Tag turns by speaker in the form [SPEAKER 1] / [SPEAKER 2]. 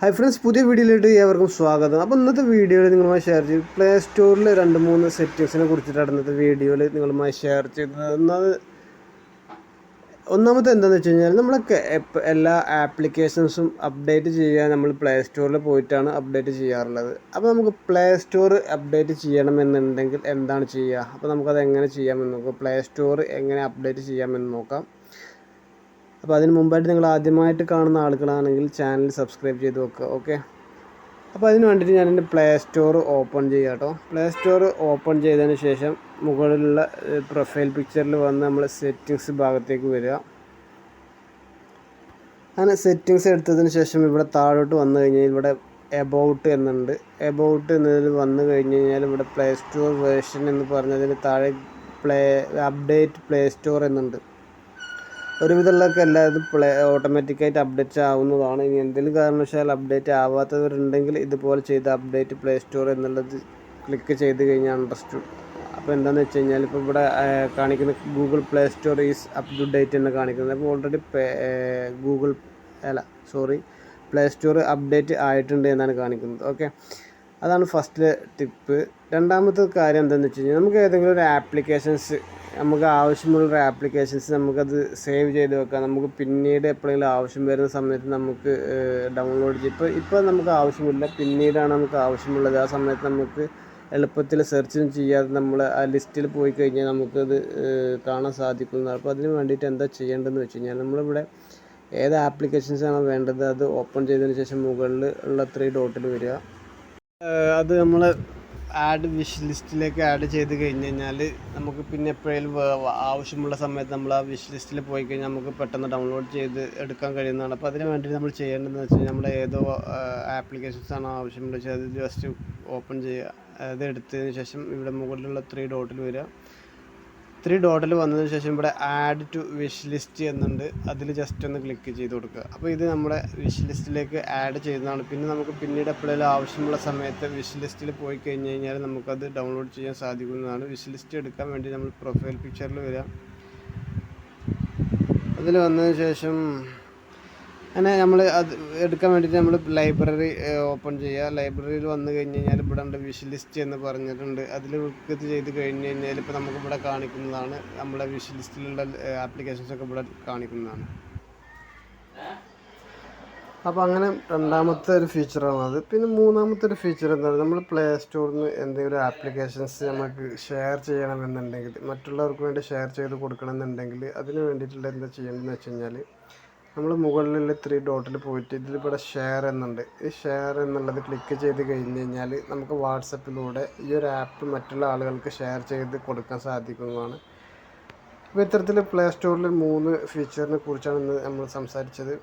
[SPEAKER 1] Hi friends പുതിയ വീഡിയോയിലോട്ട് ഏവർക്കും സ്വാഗതം. അപ്പോൾ ഇന്നത്തെ വീഡിയോയിൽ നിങ്ങളുമായി ഷെയർ ചെയ്ത് പ്ലേ സ്റ്റോറിൽ രണ്ട് മൂന്ന് സെറ്റിങ്സിനെ കുറിച്ചിട്ടാണ് ഇന്നത്തെ വീഡിയോയിൽ നിങ്ങളുമായി ഷെയർ ചെയ്തത് ഒന്നത് ഒന്നാമത്തെ എന്താണെന്ന് വെച്ച് കഴിഞ്ഞാൽ നമ്മളൊക്കെ എല്ലാ ആപ്ലിക്കേഷൻസും അപ്ഡേറ്റ് ചെയ്യാൻ നമ്മൾ പ്ലേ സ്റ്റോറിൽ പോയിട്ടാണ് അപ്ഡേറ്റ് ചെയ്യാറുള്ളത്. അപ്പോൾ നമുക്ക് പ്ലേ സ്റ്റോർ അപ്ഡേറ്റ് ചെയ്യണമെന്നുണ്ടെങ്കിൽ എന്താണ് ചെയ്യുക? അപ്പോൾ നമുക്കത് എങ്ങനെ ചെയ്യാമെന്ന് നോക്കാം. പ്ലേ സ്റ്റോർ എങ്ങനെ അപ്ഡേറ്റ് ചെയ്യാമെന്ന് നോക്കാം. അപ്പോൾ അതിന് മുമ്പായിട്ട് നിങ്ങൾ ആദ്യമായിട്ട് കാണുന്ന ആളുകളാണെങ്കിൽ ചാനൽ സബ്സ്ക്രൈബ് ചെയ്ത് വെക്കുക ഓക്കെ അപ്പോൾ അതിന് വേണ്ടിയിട്ട് ഞാൻ പ്ലേ സ്റ്റോർ ഓപ്പൺ ചെയ്യാം കേട്ടോ പ്ലേ സ്റ്റോർ ഓപ്പൺ ചെയ്തതിന് ശേഷം മുകളിലുള്ള പ്രൊഫൈൽ പിക്ചറിൽ വന്ന് നമ്മൾ സെറ്റിങ്സ് ഭാഗത്തേക്ക് വരിക. അങ്ങനെ സെറ്റിങ്സ് എടുത്തതിന് ശേഷം ഇവിടെ താഴോട്ട് വന്നു കഴിഞ്ഞാൽ ഇവിടെ എബൌട്ട് എന്നുണ്ട്. എബൌട്ട് എന്നതിൽ വന്നു കഴിഞ്ഞ് കഴിഞ്ഞാൽ ഇവിടെ പ്ലേ സ്റ്റോർ വേർഷൻ എന്ന് പറഞ്ഞതിന് താഴെ പ്ലേ അപ്ഡേറ്റ് പ്ലേ സ്റ്റോർ എന്നുണ്ട്. ഒരുവിധമുള്ളതൊക്കെ എല്ലാവരും പ്ലേ ഓട്ടോമാറ്റിക്കായിട്ട് അപ്ഡേറ്റ് ആവുന്നതാണ്. ഇനി എന്തെങ്കിലും കാരണവശാൽ അപ്ഡേറ്റ് ആവാത്തവരുണ്ടെങ്കിൽ ഇതുപോലെ ചെയ്ത് അപ്ഡേറ്റ് പ്ലേ സ്റ്റോർ എന്നുള്ളത് ക്ലിക്ക് ചെയ്ത് കഴിഞ്ഞാൽ അണ്ടർസ്റ്റു അപ്പോൾ എന്താണെന്ന് വെച്ച് കഴിഞ്ഞാൽ ഇപ്പോൾ ഇവിടെ കാണിക്കുന്ന Google play store is up to date എന്ന് കാണിക്കുന്നത്. അപ്പോൾ ഓൾറെഡി ഗൂഗിൾ അല്ല സോറി പ്ലേ സ്റ്റോർ അപ്ഡേറ്റ് ആയിട്ടുണ്ട് എന്നാണ് കാണിക്കുന്നത്. ഓക്കെ അതാണ് ഫസ്റ്റ് ടിപ്പ് രണ്ടാമത്തെ കാര്യം എന്താണെന്ന് വെച്ച് കഴിഞ്ഞാൽ നമുക്ക് ഏതെങ്കിലും ഒരു ആപ്ലിക്കേഷൻസ് നമുക്ക് ആവശ്യമുള്ള ആപ്ലിക്കേഷൻസ് നമുക്കത് സേവ് ചെയ്ത് വെക്കാം. നമുക്ക് പിന്നീട് എപ്പോഴെങ്കിലും ആവശ്യം വരുന്ന സമയത്ത് നമുക്ക് ഡൗൺലോഡ് ചെയ്യും ഇപ്പോൾ ഇപ്പോൾ നമുക്ക് ആവശ്യമില്ല. പിന്നീടാണ് നമുക്ക് ആവശ്യമുള്ളത്. ആ സമയത്ത് നമുക്ക് എളുപ്പത്തിൽ സെർച്ചും ചെയ്യാതെ നമ്മൾ ആ ലിസ്റ്റിൽ പോയി കഴിഞ്ഞാൽ നമുക്കത് കാണാൻ സാധിക്കുന്നതാണ് അപ്പോൾ അതിന് വേണ്ടിയിട്ട് എന്താ ചെയ്യേണ്ടതെന്ന് വെച്ച് കഴിഞ്ഞാൽ നമ്മളിവിടെ ഏത് ആപ്ലിക്കേഷൻസ് വേണ്ടത് അത് ഓപ്പൺ ചെയ്തതിന് ശേഷം മുകളിൽ ഉള്ള ത്രീ ഡോട്ടിൽ വരിക. അത് നമ്മൾ ആഡ് വിഷ് ലിസ്റ്റിലേക്ക് ആഡ് ചെയ്ത് കഴിഞ്ഞ് കഴിഞ്ഞാൽ നമുക്ക് പിന്നെ എപ്പോഴേലും ആവശ്യമുള്ള സമയത്ത് നമ്മൾ ആ വിഷ് ലിസ്റ്റിൽ പോയി കഴിഞ്ഞാൽ നമുക്ക് പെട്ടെന്ന് ഡൗൺലോഡ് ചെയ്ത് എടുക്കാൻ കഴിയുന്നതാണ്. അപ്പോൾ അതിന് വേണ്ടി നമ്മൾ ചെയ്യേണ്ടതെന്ന് വെച്ച് കഴിഞ്ഞാൽ നമ്മൾ ഏതോ ആപ്ലിക്കേഷൻസ് ആണോ ആവശ്യമുള്ളത്. വെച്ചാൽ അത് ജസ്റ്റ് ഓപ്പൺ ചെയ്യുക. അത് എടുത്തതിന് ശേഷം ഇവിടെ മുകളിലുള്ള ത്രീ ഡോട്ടിൽ വരിക. ത്രീ ഡോട്ടിൽ വന്നതിന് ശേഷം ഇവിടെ ആഡ് ടു വിഷ് ലിസ്റ്റ് എന്നുണ്ട്. അതിൽ ജസ്റ്റ് ഒന്ന് ക്ലിക്ക് ചെയ്ത് കൊടുക്കുക. അപ്പോൾ ഇത് നമ്മുടെ വിഷ് ലിസ്റ്റിലേക്ക് ആഡ് ചെയ്യുന്നതാണ്. പിന്നെ നമുക്ക് പിന്നീട് എപ്പോഴെങ്കിലും ആവശ്യമുള്ള സമയത്ത് വിഷ് ലിസ്റ്റിൽ പോയി കഴിഞ്ഞ് കഴിഞ്ഞാൽ നമുക്കത് ഡൗൺലോഡ് ചെയ്യാൻ സാധിക്കുന്നതാണ്. വിഷ് ലിസ്റ്റ് എടുക്കാൻ വേണ്ടി നമ്മൾ പ്രൊഫൈൽ പിക്ചറിൽ വരിക അതിൽ വന്നതിന് ശേഷം അങ്ങനെ നമ്മൾ അത് എടുക്കാൻ വേണ്ടിയിട്ട് നമ്മൾ ലൈബ്രറി ഓപ്പൺ ചെയ്യുക. ലൈബ്രറിയിൽ വന്നു കഴിഞ്ഞ് കഴിഞ്ഞാൽ ഇവിടെ ഉണ്ട് വിഷ് ലിസ്റ്റ് എന്ന് പറഞ്ഞിട്ടുണ്ട്. അതിൽ ക്ലിക്ക് ചെയ്ത് കഴിഞ്ഞ് കഴിഞ്ഞാൽ ഇപ്പോൾ നമുക്ക് ഇവിടെ കാണിക്കുന്നതാണ്. നമ്മുടെ വിഷ് ലിസ്റ്റിലുള്ള ആപ്ലിക്കേഷൻസ് ഒക്കെ ഇവിടെ കാണിക്കുന്നതാണ്. അപ്പോൾ അങ്ങനെ രണ്ടാമത്തെ ഒരു ഫീച്ചറാണ് അത്. പിന്നെ മൂന്നാമത്തെ ഒരു ഫീച്ചർ എന്താണ് നമ്മൾ പ്ലേ സ്റ്റോറിൽ നിന്ന് എന്തെങ്കിലും ആപ്ലിക്കേഷൻസ് നമുക്ക് ഷെയർ ചെയ്യണമെന്നുണ്ടെങ്കിൽ മറ്റുള്ളവർക്ക് വേണ്ടി ഷെയർ ചെയ്ത് കൊടുക്കണമെന്നുണ്ടെങ്കിൽ അതിന് വേണ്ടിയിട്ടുള്ള എന്താ ചെയ്യേണ്ടതെന്ന് വെച്ച് കഴിഞ്ഞാൽ നമ്മൾ മുകളിലുള്ള ത്രീ ഡോട്ടിൽ പോയിട്ട് ഇതിൽ ഇവിടെ ഷെയർ എന്നുണ്ട്. ഈ ഷെയർ എന്നുള്ളത് ക്ലിക്ക് ചെയ്ത് കഴിഞ്ഞ് കഴിഞ്ഞാൽ നമുക്ക് വാട്സപ്പിലൂടെ ഈ ഒരു ആപ്പ് മറ്റുള്ള ആളുകൾക്ക് ഷെയർ ചെയ്ത് കൊടുക്കാൻ സാധിക്കുന്നതാണ്. അപ്പോൾ ഇത്തരത്തിൽ പ്ലേ സ്റ്റോറിൽ മൂന്ന് ഫീച്ചറിനെ കുറിച്ചാണ് ഇന്ന് നമ്മൾ സംസാരിച്ചത്.